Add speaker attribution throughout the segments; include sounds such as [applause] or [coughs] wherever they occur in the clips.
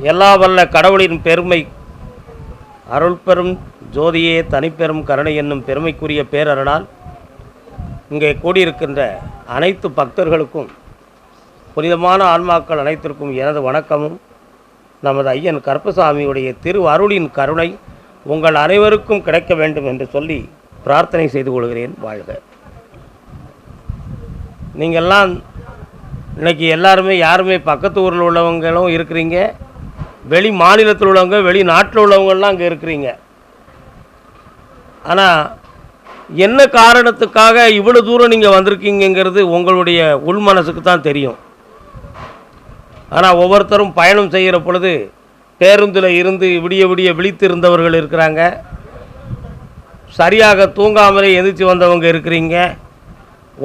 Speaker 1: எல்லா வல்ல கடவுளின் பெருமை அருள் பெரும் ஜோதியே தனிப்பெரும் கருணை என்னும் பெருமைக்குரிய பேரரனால் இங்கே கூடியிருக்கின்ற அனைத்து பக்தர்களுக்கும் புனிதமான ஆன்மாக்கள் அனைத்திற்கும் எனது வணக்கமும். நமது ஐயன் கருப்பசாமியுடைய திரு அருளின் கருணை உங்கள் அனைவருக்கும் கிடைக்க வேண்டும் என்று சொல்லி பிரார்த்தனை செய்து கொள்கிறேன். வாழ்க. நீங்கள்லாம் இன்னைக்கு எல்லாருமே யாருமே பக்கத்து ஊரில் உள்ளவங்களும் இருக்கிறீங்க. வெளி மாநிலத்தில் உள்ளவங்க வெளிநாட்டில் உள்ளவங்கள்லாம் அங்கே இருக்கிறீங்க. ஆனால் என்ன காரணத்துக்காக இவ்வளோ தூரம் நீங்கள் வந்திருக்கீங்கங்கிறது உங்களுடைய உள் மனசுக்கு தான் தெரியும். ஆனால் ஒவ்வொருத்தரும் பயணம் செய்கிற பொழுது பேருந்தில் இருந்து விடிய விடிய விழித்து இருந்தவர்கள் இருக்கிறாங்க. சரியாக தூங்காமலே எந்திரிச்சு வந்தவங்க இருக்கிறீங்க.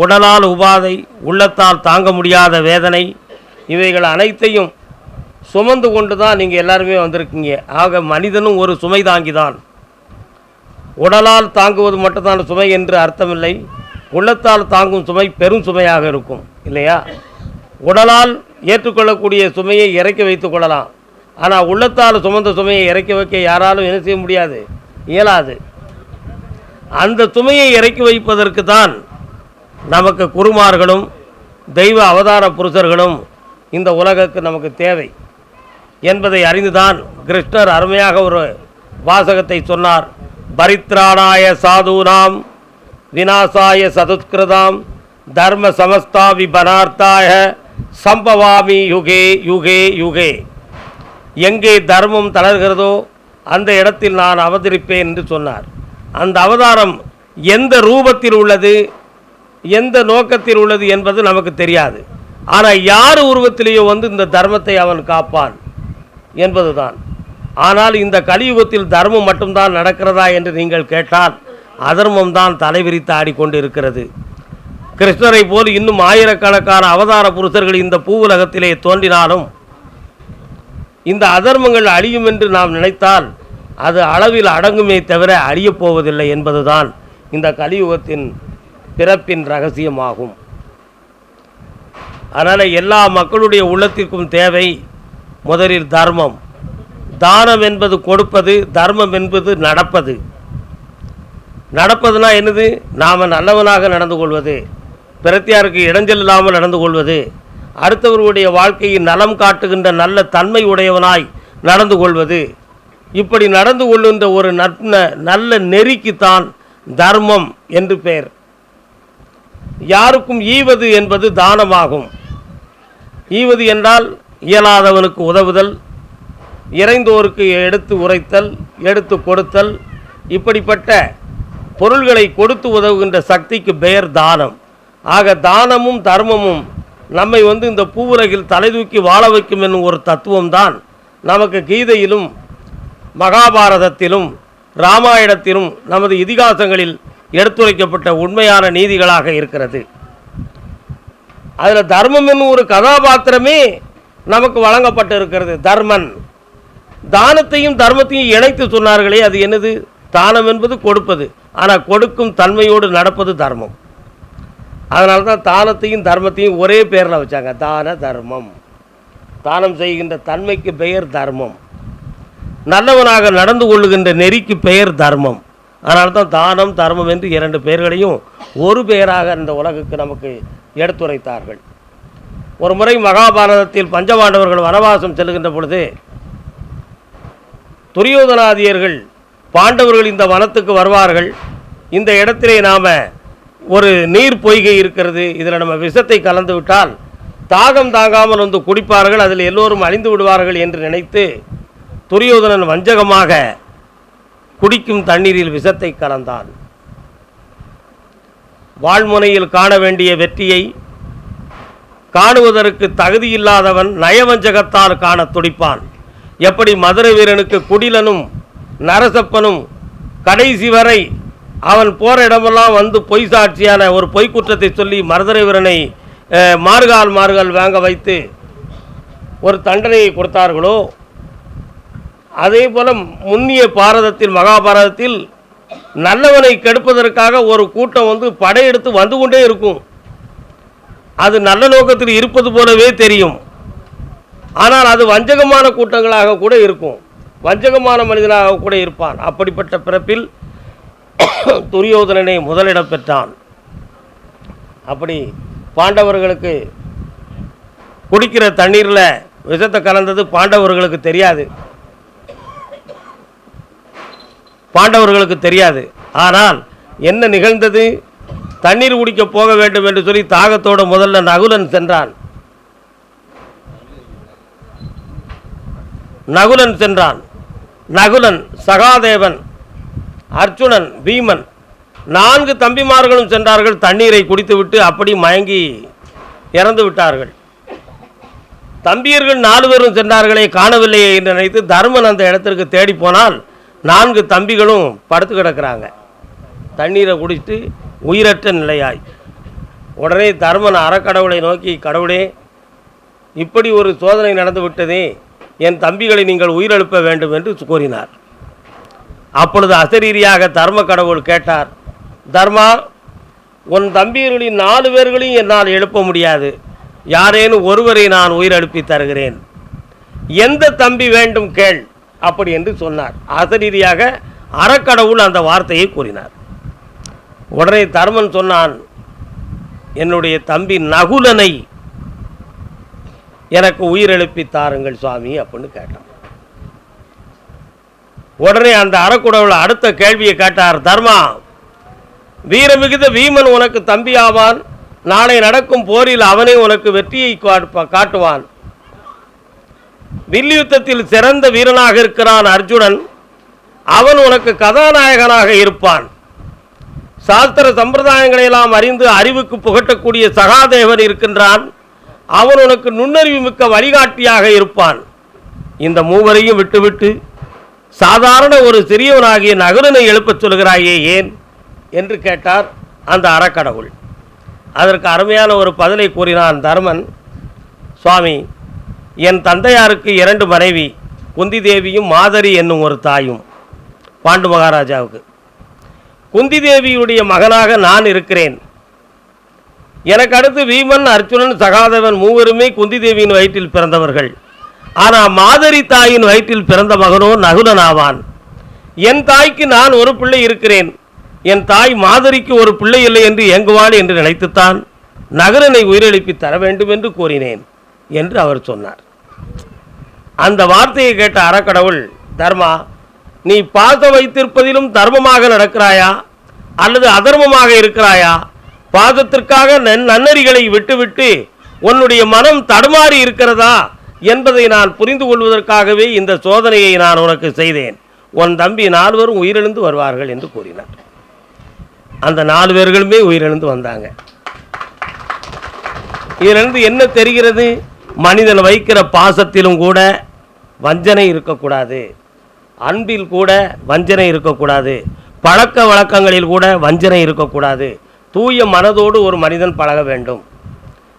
Speaker 1: உடலால் உபாதை உள்ளத்தால் தாங்க முடியாத வேதனை இவைகள் அனைத்தையும் சுமந்து கொண்டு தான் நீங்கள் எல்லாருமே வந்திருக்கீங்க. ஆக மனிதனும் ஒரு சுமை தாங்கி தான் உடலால் தாங்குவது மட்டும்தான் சுமை என்று அர்த்தமில்லை. உள்ளத்தால் தாங்கும் சுமை பெரும் சுமையாக இருக்கும். இல்லையா? உடலால் ஏற்றுக்கொள்ளக்கூடிய சுமையை இறக்கி வைத்து கொள்ளலாம். ஆனால் உள்ளத்தால் சுமந்த சுமையை இறக்கி வைக்க யாராலும் என்ன செய்ய முடியாது? இயலாது. அந்த சுமையை இறக்கி வைப்பதற்கு தான் நமக்கு குருமார்களும் தெய்வ அவதார புருஷர்களும் இந்த உலகத்துக்கு நமக்கு தேவை. என்பதை அறிந்துதான் கிருஷ்ணர் அருமையாக ஒரு வாசகத்தை சொன்னார். பரித்ராணாய சாதுனாம் விநாசாய சதுத்கிருதாம் தர்ம சமஸ்தா விபனார்த்தாய சம்பவாமி யுகே யுகே யுகே. எங்கே தர்மம் தளர்கிறதோ அந்த இடத்தில் நான் அவதரிப்பேன் என்று சொன்னார். அந்த அவதாரம் எந்த ரூபத்தில் உள்ளது எந்த நோக்கத்தில் உள்ளது என்பது நமக்கு தெரியாது. ஆனால் யார் உருவத்திலேயோ வந்து இந்த தர்மத்தை அவன் காப்பான்? என்பதுதான். ஆனால் இந்த கலியுகத்தில் தர்மம் மட்டும்தான் நடக்கிறதா என்று நீங்கள் கேட்டால் அதர்மம் தான் தலைவிரித்து ஆடிக்கொண்டு இருக்கிறது கிருஷ்ணரை போல் இன்னும் ஆயிரக்கணக்கான அவதார புருஷர்கள் இந்த பூவுலகத்திலே தோன்றினாலும் இந்த அதர்மங்கள் அழியும் என்று நாம் நினைத்தால் அது அளவில் அடங்குமே தவிர அழியப் போவதில்லை என்பதுதான் இந்த கலியுகத்தின் பிறப்பின் ரகசியமாகும். அதனால் எல்லா மக்களுடைய உள்ளத்திற்கும் தேவை முதலில் தர்மம். தானம் என்பது கொடுப்பது தர்மம் என்பது நடப்பது. நடப்பதுனா என்னது? நாம் நல்லவனாக நடந்து கொள்வது. பிரத்தியாருக்கு இடைஞ்சல் இல்லாமல் நடந்து கொள்வது. அடுத்தவர்களுடைய வாழ்க்கையில் நலம் காட்டுகின்ற நல்ல தன்மை உடையவனாய் நடந்து கொள்வது. இப்படி நடந்து கொள்ளுகின்ற ஒரு நற்ப நல்ல நெறிக்குத்தான் தர்மம் என்று பெயர். யாருக்கும் ஈவது என்பது தானமாகும். ஈவது என்றால் இயலாதவனுக்கு உதவுதல் இறைந்தோருக்கு எடுத்து உரைத்தல் எடுத்து கொடுத்தல் இப்படிப்பட்ட பொருள்களை கொடுத்து உதவுகின்ற சக்திக்கு பெயர் தானம். ஆக தானமும் தர்மமும் நம்மை வந்து இந்த பூவுலகில் தலை தூக்கி வாழ வைக்கும் என்னும் ஒரு தத்துவம்தான் நமக்கு கீதையிலும் மகாபாரதத்திலும் ராமாயணத்திலும் நமது இதிகாசங்களில் எடுத்துரைக்கப்பட்ட உண்மையான நீதிகளாக இருக்கிறது. அதில் தர்மம் என்னும் ஒரு கதாபாத்திரமே நமக்கு வழங்கப்பட்டு இருக்கிறது தர்மன். தானத்தையும் தர்மத்தையும் இணைத்து சொன்னார்களே அது என்னது? தானம் என்பது கொடுப்பது. ஆனால் கொடுக்கும் தன்மையோடு நடப்பது தர்மம். அதனால தான் தானத்தையும் தர்மத்தையும் ஒரே பேரில் வச்சாங்க. தான தர்மம். தானம் செய்கின்ற தன்மைக்கு பெயர் தர்மம். நல்லவனாக நடந்து கொள்ளுகின்ற நெறிக்கு பெயர் தர்மம். அதனால தான் தானம் தர்மம் என்று இரண்டு பெயர்களையும் ஒரு பெயராக இந்த உலகுக்கு நமக்கு எடுத்துரைத்தார்கள். ஒரு முறை மகாபாரதத்தில் பஞ்சபாண்டவர்கள் வனவாசம் செல்கின்ற பொழுது துரியோதனாதியர்கள் பாண்டவர்கள் இந்த வனத்துக்கு வருவார்கள். இந்த இடத்திலே நாம் ஒரு நீர் பொய்கை இருக்கிறது இதில் நம்ம விஷத்தை கலந்து விட்டால் தாகம் தாங்காமல் வந்து குடிப்பார்கள் அதில் எல்லோரும் அழிந்து விடுவார்கள் என்று நினைத்து துரியோதனன் வஞ்சகமாக குடிக்கும் தண்ணீரில் விஷத்தை கலந்தான். வாழ்முனையில் காண வேண்டிய வெற்றியை காணுவதற்கு தகுதியில்லாதவன் நயவஞ்சகத்தால் காண துடிப்பான். எப்படி மதுரை வீரனுக்கு குடிலனும் நரசப்பனும் கடைசி வரை அவன் போகிற இடமெல்லாம் வந்து பொய் சாட்சியான ஒரு பொய் குற்றத்தை சொல்லி மதுரை வீரனை மார்கால் மார்கால் வாங்க வைத்து ஒரு தண்டனையை கொடுத்தார்களோ? அதே போல முன்னிய பாரதத்தில் மகாபாரதத்தில் நல்லவனை கெடுப்பதற்காக ஒரு கூட்டம் வந்து படையெடுத்து வந்து கொண்டே இருக்கும். அது நல்ல நோக்கத்தில் இருப்பது போலவே தெரியும். ஆனால் அது வஞ்சகமான கூட்டங்களாக கூட இருக்கும். வஞ்சகமான மனிதனாக கூட இருப்பான். அப்படிப்பட்ட பிறப்பில் [coughs] துரியோதனனை முதலிடம் பெற்றான். அப்படி பாண்டவர்களுக்கு குடிக்கிற தண்ணீரில் விஷத்தை கலந்தது பாண்டவர்களுக்கு தெரியாது. பாண்டவர்களுக்கு தெரியாது. ஆனால் என்ன நிகழ்ந்தது? தண்ணீர் குடிக்க போக வேண்டும் என்று சொல்லி தாகத்தோடு முதல்ல நகுலன் சென்றான். நகுலன் சென்றான். நகுலன் சகாதேவன் அர்ஜுனன் பீமன் நான்கு தம்பிமார்களும் சென்றார்கள். தண்ணீரை குடித்துவிட்டு அப்படி மயங்கி இறந்து விட்டார்கள். தம்பியர்கள் நாலு பேரும் சென்றார்களே காணவில்லையே என்று நினைத்து தர்மன் அந்த இடத்திற்கு தேடி போனால் நான்கு தம்பிகளும் படுத்து கிடக்கிறாங்க. தண்ணீரை குடித்து உயிரற்ற நிலையாய். உடனே தர்மன் அறக்கடவுளை நோக்கி கடவுளே இப்படி ஒரு சோதனை நடந்துவிட்டதே என் தம்பிகளை நீங்கள் உயிரெழுப்ப வேண்டும் என்று கூறினார். அப்பொழுது அசரீரியாக தர்ம கடவுள் கேட்டார் தர்மா உன் தம்பியர்களின் நாலு பேர்களையும் என்னால் எழுப்ப முடியாது. யாரேனும் ஒருவரை நான் உயிரெழுப்பி தருகிறேன். எந்த தம்பி வேண்டும் கேள் அப்படி என்று சொன்னார். அசரீரியாக அறக்கடவுள் அந்த வார்த்தையை கூறினார். உடனே தர்மன் சொன்னான் என்னுடைய தம்பி நகுலனை எனக்கு உயிரெழுப்பி தாருங்கள் சுவாமி அப்படின்னு கேட்டான். உடனே அந்த அறக்குடவில் அடுத்த கேள்வியை கேட்டார் தர்மா வீரமிகுத வீமன் உனக்கு தம்பி ஆவான் நாளை நடக்கும் போரில் அவனே உனக்கு வெற்றியை காட்டுவான். வில்யுத்தத்தில் சிறந்த வீரனாக இருக்கிறான் அர்ஜுனன். அவன் உனக்கு கதாநாயகனாக இருப்பான். சாஸ்திர சம்பிரதாயங்களை எல்லாம் அறிந்து அறிவுக்கு புகட்டக்கூடிய சகாதேவன் இருக்கின்றான். அவன் உனக்கு நுண்ணறிவு மிக்க வழிகாட்டியாக இருப்பான். இந்த மூவரையும் விட்டுவிட்டு சாதாரண ஒரு சிறியவனாகிய நகரனை எழுப்பச் சொல்கிறாயே ஏன்? என்று கேட்டார் அந்த அறக்கடவுள். அதற்கு அருமையான ஒரு பதிலை கூறினான் தர்மன். சுவாமி என் தந்தையாருக்கு இரண்டு மனைவி குந்தி தேவியும் மாதரி என்னும் ஒரு தாயும் பாண்டு மகாராஜாவுக்கு. குந்தி தேவியுடைய மகனாக நான் இருக்கிறேன். எனக்கு அடுத்து வீமன் அர்ஜுனன் சகாதேவன் மூவருமே குந்தி தேவியின் வயிற்றில் பிறந்தவர்கள். ஆனால் மாதரி தாயின் வயிற்றில் பிறந்த மகனோ நகுலன் ஆவான் என் தாய்க்கு நான் ஒரு பிள்ளை இருக்கிறேன். என் தாய் மாதரிக்கு ஒரு பிள்ளை இல்லை என்று ஏங்குவாள் என்று நினைத்துத்தான் நகுலனை உயிரிழப்பி தர வேண்டும் என்று கூறினேன் என்று அவர் சொன்னார். அந்த வார்த்தையை கேட்ட அறக்கடவுள் தர்மா நீ பாசம் வைத்திருப்பதிலும் தர்மமாக நடக்கிறாயா? அல்லது அதர்மமாக இருக்கிறாயா? பாதத்திற்காக நன் நன்னறிகளை விட்டுவிட்டு உன்னுடைய மனம் தடுமாறி இருக்கிறதா? என்பதை நான் புரிந்து கொள்வதற்காகவே இந்த சோதனையை நான் உனக்கு செய்தேன். உன் தம்பி நால்வரும் உயிரிழந்து வருவார்கள் என்று கூறினார். அந்த நாலு பேர்களுமே உயிரிழந்து வந்தாங்க. இதிலிருந்து என்ன தெரிகிறது? மனிதன் வைக்கிற பாசத்திலும் கூட வஞ்சனை இருக்கக்கூடாது. அன்பில் கூட வஞ்சனை இருக்கக்கூடாது. பழக்க வழக்கங்களில் கூட வஞ்சனை இருக்கக்கூடாது. தூய மனதோடு ஒரு மனிதன் பழக வேண்டும்.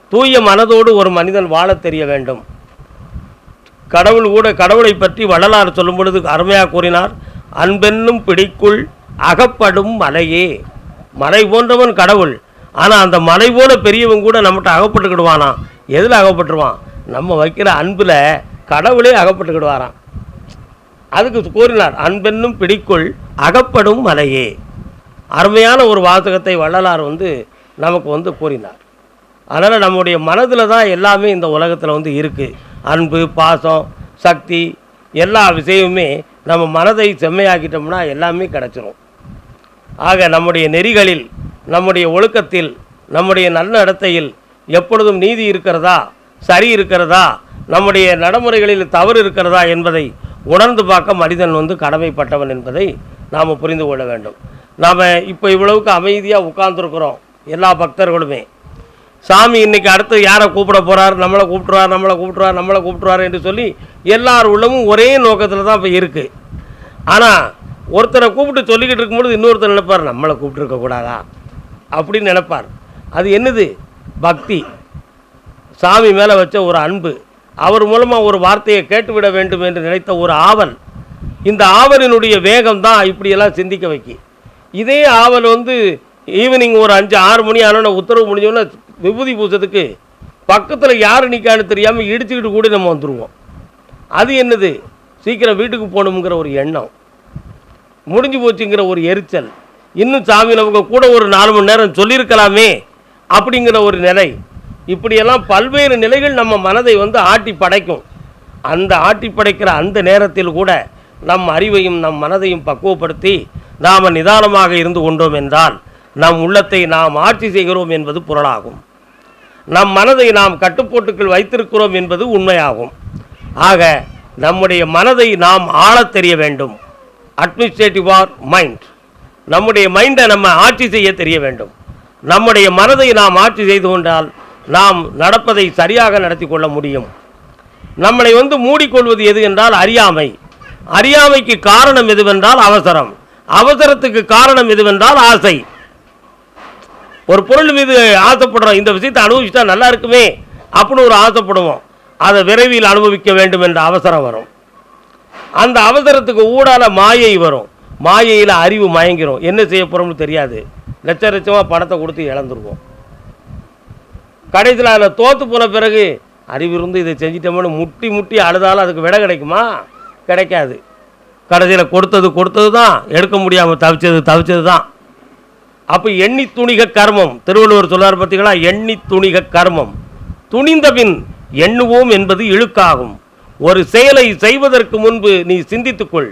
Speaker 1: தூய மனதோடு ஒரு மனிதன் வாழத் தெரிய வேண்டும். கடவுள் கூட கடவுளை பற்றி வள்ளலார் சொல்லும் பொழுது அருமையாக கூறினார் அன்பென்னும் பிடிக்குள் அகப்படும் மலையே. மலை போன்றவன் கடவுள். ஆனால் அந்த மலை போல பெரியவன் கூட நம்மகிட்ட அகப்பட்டுக்கிடுவானா? எதில் அகப்பட்டுருவான்? நம்ம வைக்கிற அன்பில் கடவுளே அகப்பட்டுக்கிடுவாரான் அதுக்கு கூறினார் அன்பென்னும் பிடிக்குள் அகப்படும் மலையே. அருமையான ஒரு வாசகத்தை வள்ளலார் வந்து நமக்கு வந்து கூறினார். அதனால் நம்முடைய மனதில் தான் எல்லாமே இந்த உலகத்தில் வந்து இருக்குது அன்பு பாசம் சக்தி எல்லா விஷயமுமே நம்ம மனதை செம்மையாக்கிட்டோம்னா எல்லாமே கிடச்சிரும். ஆக நம்முடைய நெறிகளில் நம்முடைய ஒழுக்கத்தில் நம்முடைய நல்ல இடத்தையில் எப்பொழுதும் நீதி இருக்கிறதா சரி இருக்கிறதா நம்முடைய நடைமுறைகளில் தவறு இருக்கிறதா என்பதை உணர்ந்து பார்க்க மனிதன் வந்து கடமைப்பட்டவன் என்பதை நாம் புரிந்து கொள்ள வேண்டும். நாம் இப்போ இவ்வளவுக்கு அமைதியாக உட்கார்ந்துருக்குறோம் எல்லா பக்தர்களுமே. சாமி இன்னைக்கு அடுத்து யாரை கூப்பிட போகிறார் நம்மளை கூப்பிட்டுருவார் நம்மளை கூப்பிட்டுருவார் நம்மளை கூப்பிட்றாரு என்று சொல்லி எல்லார் உள்ளமும் ஒரே நோக்கத்தில் தான் இப்போ இருக்குது ஆனால் ஒருத்தரை கூப்பிட்டு சொல்லிக்கிட்டு இருக்கும்போது இன்னொருத்தர் நினைப்பார் நம்மளை கூப்பிட்டுருக்கக்கூடாதா அப்படின்னு நினைப்பார். அது என்னது? பக்தி. சாமி மேலே வச்ச ஒரு அன்பு. அவர் மூலமாக ஒரு வார்த்தையை கேட்டுவிட வேண்டும் என்று நினைத்த ஒரு ஆவல் இந்த ஆவலினுடைய வேகம் தான் இப்படியெல்லாம் சிந்திக்க வைக்கி. இதே ஆவல் வந்து ஈவினிங் ஒரு அஞ்சு ஆறு மணி ஆனால் உத்தரவு முடிஞ்சோன்னா விபூதி பூசத்துக்கு பக்கத்தில் யார் நிற்கான்னு தெரியாமல் இடிச்சுக்கிட்டு கூட நம்ம வந்துடுவோம் அது என்னது? சீக்கிரம் வீட்டுக்கு போகணுங்கிற ஒரு எண்ணம். முடிஞ்சு போச்சுங்கிற ஒரு எரிச்சல். இன்னும் சாமி நமக்கு கூட ஒரு நாலு மணி நேரம் சொல்லியிருக்கலாமே அப்படிங்கிற ஒரு நிலை. இப்படியெல்லாம் பல்வேறு நிலைகள் நம்ம மனதை வந்து ஆட்டி படைக்கும். அந்த ஆட்டி படைக்கிற அந்த நேரத்தில் கூட நம் அறிவையும் நம் மனதையும் பக்குவப்படுத்தி நாம் நிதானமாக இருந்து கொண்டோம் என்றால் நம் உள்ளத்தை நாம் ஆட்சி செய்கிறோம் என்பது புரளாகும். நம் மனதை நாம் கட்டுப்போட்டுக்குள் வைத்திருக்கிறோம் என்பது உண்மையாகும். ஆக நம்முடைய மனதை நாம் ஆளத் தெரிய வேண்டும். அட்மினிஸ்ட்ரேட்டிவ் ஆர் மைண்ட் நம்முடைய மைண்டை நம்ம ஆட்சி செய்ய தெரிய வேண்டும். நம்முடைய மனதை நாம் ஆட்சி செய்து கொண்டால் நாம் நடப்பதை சரியாக நடத்தி கொள்ள முடியும். நம்மளை வந்து மூடிக்கொள்வது எது என்றால் அறியாமை. அறியாமைக்கு காரணம் எதுவென்றால் அவசரம். அவசரத்துக்கு காரணம் எதுவென்றால் ஆசை. ஒரு பொருள் மீது ஆசைப்படுறோம் இந்த விஷயத்தை அனுபவிச்சா நல்லா இருக்குமே அப்படின்னு ஒரு ஆசைப்படுவோம். அதை விரைவில் அனுபவிக்க வேண்டும் என்ற அவசரம் வரும். அந்த அவசரத்துக்கு ஊடால மாயை வரும். மாயையில் அறிவு மயங்கிரும். என்ன செய்ய போகிறோம்னு தெரியாது. லட்ச லட்சமாக பணத்தை கொடுத்து இழந்துருவோம். கடைசியில் அதில் தோற்று போன பிறகு அறிவு இருந்து இதை செஞ்சிட்டோம்னு முட்டி முட்டி அழுதாலும் அதுக்கு விடை கிடைக்குமா? கிடைக்காது. கடைசியில் கொடுத்தது கொடுத்தது தான் எடுக்க முடியாமல் தவிச்சது தவிச்சது தான் அப்போ எண்ணி துணிக கர்மம். திருவள்ளுவர் சொல்லார் பார்த்தீங்களா எண்ணி துணிக கர்மம். துணிந்த பின் எண்ணுவோம் என்பது இழுக்காகும். ஒரு செயலை செய்வதற்கு முன்பு நீ சிந்தித்துக்கொள்.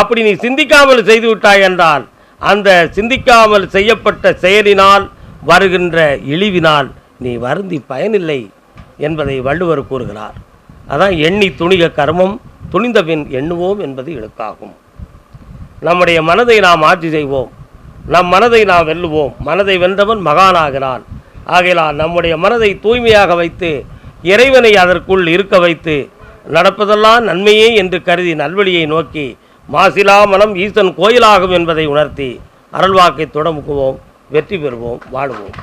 Speaker 1: அப்படி நீ சிந்திக்காமல் செய்துவிட்டாய் என்றால் அந்த சிந்திக்காமல் செய்யப்பட்ட செயலினால் வருகின்ற இழிவினால் நீ வருந்தி பயனில்லை என்பதை வள்ளுவர் கூறுகிறார். அதான் எண்ணி துணிக கர்மம் துணிந்த பின் எண்ணுவோம் என்பது இழுக்காகும். நம்முடைய மனதை நாம் ஆட்சி செய்வோம் நம் மனதை நாம் வெல்லுவோம் மனதை வென்றவன் மகானாகிறான். ஆகையால் நம்முடைய மனதை தூய்மையாக வைத்து இறைவனை அதற்குள் இருக்க வைத்து நடப்பதெல்லாம் நன்மையே என்று கருதி நல்வழியை நோக்கி மாசிலா மனம் ஈசன் கோயிலாகும் என்பதை உணர்த்தி அருள்வாக்கை தொடமுக்குவோம் வெற்றி பெறுவோம் வாழுவோம்.